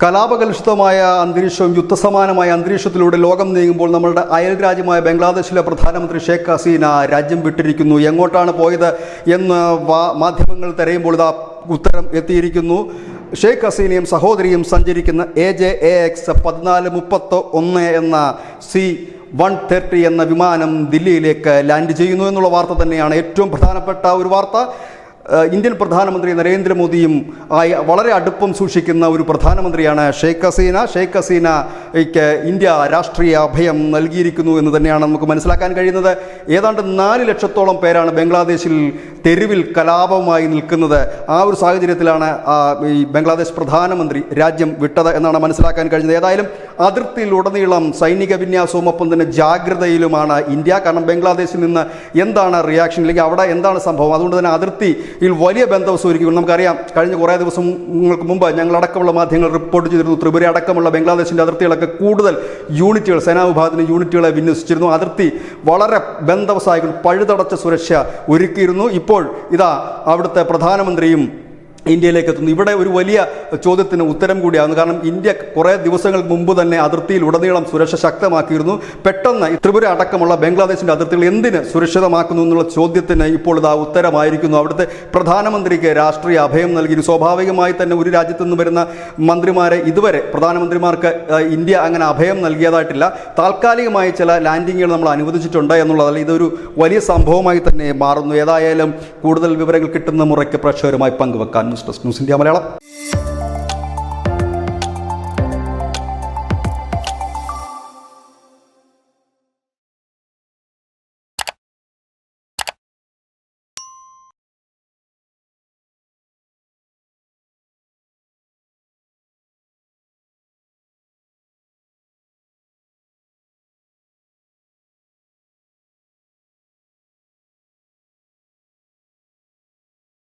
കലാപകലുഷിതമായ അന്തരീക്ഷവും യുദ്ധസമാനമായ അന്തരീക്ഷത്തിലൂടെ ലോകം നീങ്ങുമ്പോൾ നമ്മളുടെ അയൽ രാജ്യമായ ബംഗ്ലാദേശിലെ പ്രധാനമന്ത്രി ഷേഖ് ഹസീന രാജ്യം വിട്ടിരിക്കുന്നു. എങ്ങോട്ടാണ് പോയത് എന്ന് മാധ്യമങ്ങൾ തിരയുമ്പോൾ ഇതാ ഉത്തരം എത്തിയിരിക്കുന്നു. ഷേഖ് ഹസീനയും സഹോദരിയും സഞ്ചരിക്കുന്ന എ ജെ എ എക്സ് പതിനാല് മുപ്പത്തി ഒന്ന് എന്ന സി വൺ തേർട്ടി എന്ന വിമാനം ദില്ലിയിലേക്ക് ലാൻഡ് ചെയ്യുന്നു എന്നുള്ള വാർത്ത തന്നെയാണ് ഏറ്റവും പ്രധാനപ്പെട്ട ഒരു വാർത്ത. ഇന്ത്യൻ പ്രധാനമന്ത്രി നരേന്ദ്രമോദിയും വളരെ അടുപ്പം സൂക്ഷിക്കുന്ന ഒരു പ്രധാനമന്ത്രിയാണ് ഷെയ്ഖ് ഹസീന. ഷെയ്ഖ് ഹസീനയ്ക്ക് ഇന്ത്യ രാഷ്ട്രീയ അഭയം നൽകിയിരിക്കുന്നു എന്ന് തന്നെയാണ് നമുക്ക് മനസ്സിലാക്കാൻ കഴിയുന്നത്. ഏതാണ്ട് നാല് ലക്ഷത്തോളം പേരാണ് ബംഗ്ലാദേശിൽ തെരുവിൽ കലാപമായി നിൽക്കുന്നത്. ആ ഒരു സാഹചര്യത്തിലാണ് ഈ ബംഗ്ലാദേശ് പ്രധാനമന്ത്രി രാജ്യം വിട്ടത് എന്നാണ് മനസ്സിലാക്കാൻ കഴിഞ്ഞത്. ഏതായാലും അതിർത്തിയിലുടനീളം സൈനിക വിന്യാസവും ഒപ്പം തന്നെ ജാഗ്രതയിലുമാണ് ഇന്ത്യ. കാരണം ബംഗ്ലാദേശിൽ നിന്ന് എന്താണ് റിയാക്ഷൻ അല്ലെങ്കിൽ അവിടെ എന്താണ് സംഭവം? അതുകൊണ്ട് തന്നെ അതിർത്തിയിൽ വലിയ ബന്ധം ഒരുക്കി നമുക്കറിയാം. കഴിഞ്ഞ കുറേ ദിവസങ്ങൾക്ക് മുമ്പ് ഞങ്ങളടക്കമുള്ള മാധ്യമങ്ങൾ റിപ്പോർട്ട് ചെയ്തിരുന്നു. ത്രിപുര അടക്കമുള്ള ബംഗ്ലാദേശിന്റെ അതിർത്തികളൊക്കെ കൂടുതൽ യൂണിറ്റുകൾ സേനാ വിഭാഗത്തിന് യൂണിറ്റുകളെ വിന്യസിച്ചിരുന്നു. അതിർത്തി വളരെ ബന്ധവസായികൾ പഴുതടച്ച സുരക്ഷ ഒരുക്കിയിരുന്നു. ഇപ്പോൾ ഇതാ അവിടുത്തെ പ്രധാനമന്ത്രിയും ഇന്ത്യയിലേക്ക് എത്തുന്നു ഇവിടെ ഒരു വലിയ ചോദ്യത്തിന് ഉത്തരം കൂടിയാണ്. കാരണം ഇന്ത്യ കുറേ ദിവസങ്ങൾക്ക് മുമ്പ് തന്നെ അതിർത്തിയിൽ ഉടനീളം സുരക്ഷ ശക്തമാക്കിയിരുന്നു. പെട്ടെന്ന് ത്രിപുര അടക്കമുള്ള ബംഗ്ലാദേശിന്റെ അതിർത്തികൾ എന്തിന് സുരക്ഷിതമാക്കുന്നു എന്നുള്ള ചോദ്യത്തിന് ഇപ്പോൾ ഇത് ആ ഉത്തരമായിരിക്കുന്നു. അവിടുത്തെ പ്രധാനമന്ത്രിക്ക് രാഷ്ട്രീയ അഭയം നൽകി സ്വാഭാവികമായി തന്നെ ഒരു രാജ്യത്തു നിന്ന് വരുന്ന മന്ത്രിമാരെ ഇതുവരെ പ്രധാനമന്ത്രിമാർക്ക് ഇന്ത്യ അങ്ങനെ അഭയം നൽകിയതായിട്ടില്ല. താൽക്കാലികമായി ചില ലാൻഡിങ്ങുകൾ നമ്മൾ അനുവദിച്ചിട്ടുണ്ട് എന്നുള്ളതല്ല ഇതൊരു വലിയ സംഭവമായി തന്നെ മാറുന്നു. ഏതായാലും കൂടുതൽ വിവരങ്ങൾ കിട്ടുന്ന മുറയ്ക്ക് പ്രേക്ഷകരുമായി പങ്കുവെക്കാൻ news desk news India Malayalam